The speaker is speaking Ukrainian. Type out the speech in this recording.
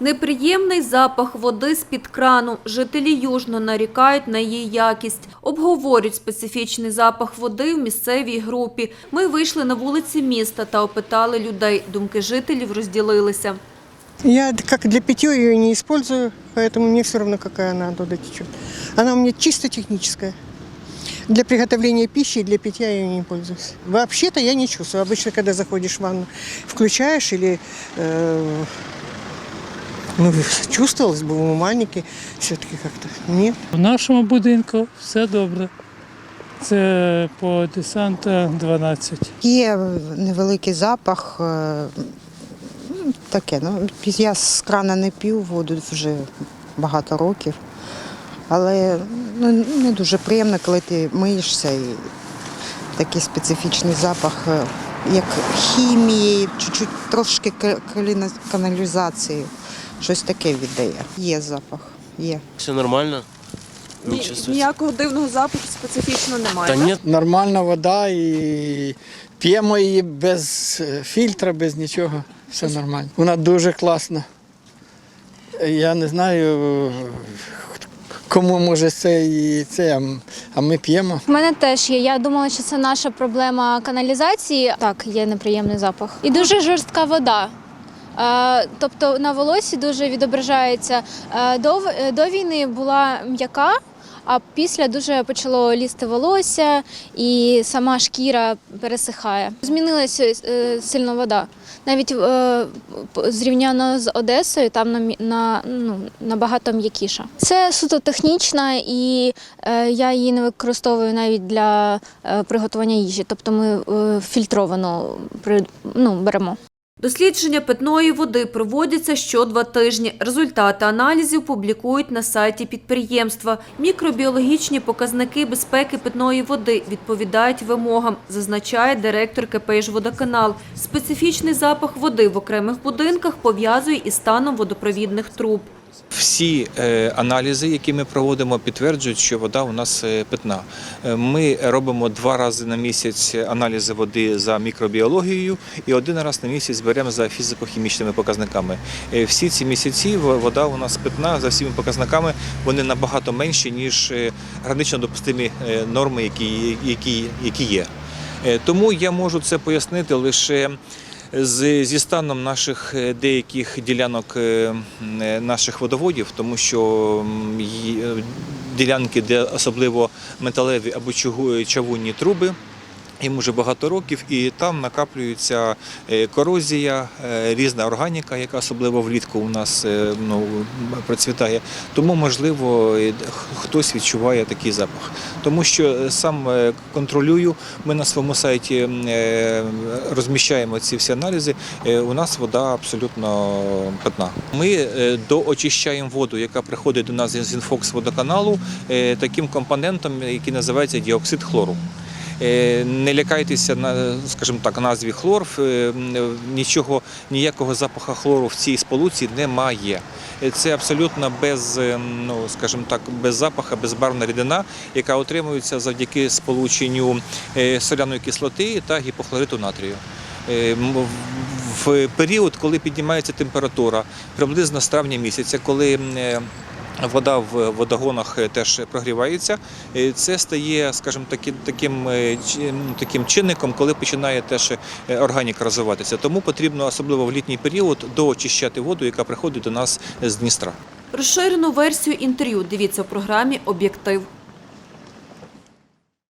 Неприємний запах води з-під крану. Жителі Южно нарікають на її якість. Обговорюють специфічний запах води в місцевій групі. Ми вийшли на вулиці міста та опитали людей. Думки жителів розділилися. Я как для питья ее не использую, поэтому мне все равно, какая она оттуда течет. Она у меня чисто техническая. Для приготовления пищи и для питья я ее не пользуюсь. Вообще-то я не чувствую. Обычно, когда заходишь в ванну, включаешь или э, ну, чувствовалось бы в умальнике все-таки как-то. Нет. В нашому будинку все добре. Це по десанта 12. Є невеликий запах. е, ну, Таке, ну, я з крана не п'ю воду вже багато років. Але ну, не дуже приємно, коли ти миєшся і такий специфічний запах, е, як хімії, чуть-чуть трошки каналізації. Щось таке віддає. Є запах, є. Все нормально. Ні- Ніякого дивного запаху специфічно немає. Да так? нет, Нормальна вода і п'ємо її без е, фільтра, без нічого. Все нормально. Вона дуже класна. Я не знаю, кому може це і це, а ми п'ємо. У мене теж є. Я думала, що це наша проблема каналізації. Так, є неприємний запах. І дуже жорстка вода. Тобто на волосі дуже відображається. До, до війни була м'яка, а після дуже почало лізти волосся і сама шкіра пересихає. Змінилася е, сильно вода. Навіть е, зрівняно з Одесою, там на, на, ну, набагато м'якіша. Це суто технічна, і е, я її не використовую навіть для приготування їжі. Тобто ми фільтровану ну, беремо. Дослідження питної води проводяться що два тижні. Результати аналізів публікують на сайті підприємства. Мікробіологічні показники безпеки питної води відповідають вимогам, зазначає директор КП «Водоканал». Специфічний запах води в окремих будинках пов'язує із станом водопровідних труб. Всі е, аналізи, які ми проводимо, підтверджують, що вода у нас е, питна. Е, Ми робимо два рази на місяць аналізи води за мікробіологією і один раз на місяць беремо за фізико-хімічними показниками. Всі ці місяці вода у нас питна за всіми показниками. Вони набагато менші ніж гранично допустимі норми, які, які, які є. Тому я можу це пояснити лише зі станом наших е, деяких ділянок е, е, наших водоводів, тому що ділянки, де особливо металеві або чавунні труби. Їм уже багато років, і там накаплюється е, корозія, е, різна органіка, яка особливо влітку у нас е, ну, процвітає. Тому, можливо, хтось відчуває такий запах. Тому що сам контролюю, ми на своєму сайті розміщаємо ці всі аналізи. У нас вода абсолютно питна. Ми доочищаємо воду, яка приходить до нас з інфокс водоканалу, таким компонентом, який називається діоксид хлору. Е, Не лякайтеся на, скажімо так, назві хлор. Е, Нічого, ніякого запаху хлору в цій сполуці немає. Е, Це абсолютно без, ну, скажімо так, без запаха, безбарвна рідина, яка отримується завдяки сполученню соляної кислоти та гіпохлориту натрію. В- період, коли піднімається температура, приблизно з травня місяця, коли Вода в водогонах е, теж прогрівається. Е, Це стає, скажімо, таким таким, е, таким чинником, коли починає теж органіка розвиватися. Тому потрібно, особливо в літній період, доочищати воду, яка приходить до нас з Дністра. Розширену версію інтерв'ю дивіться в програмі «Об'єктив».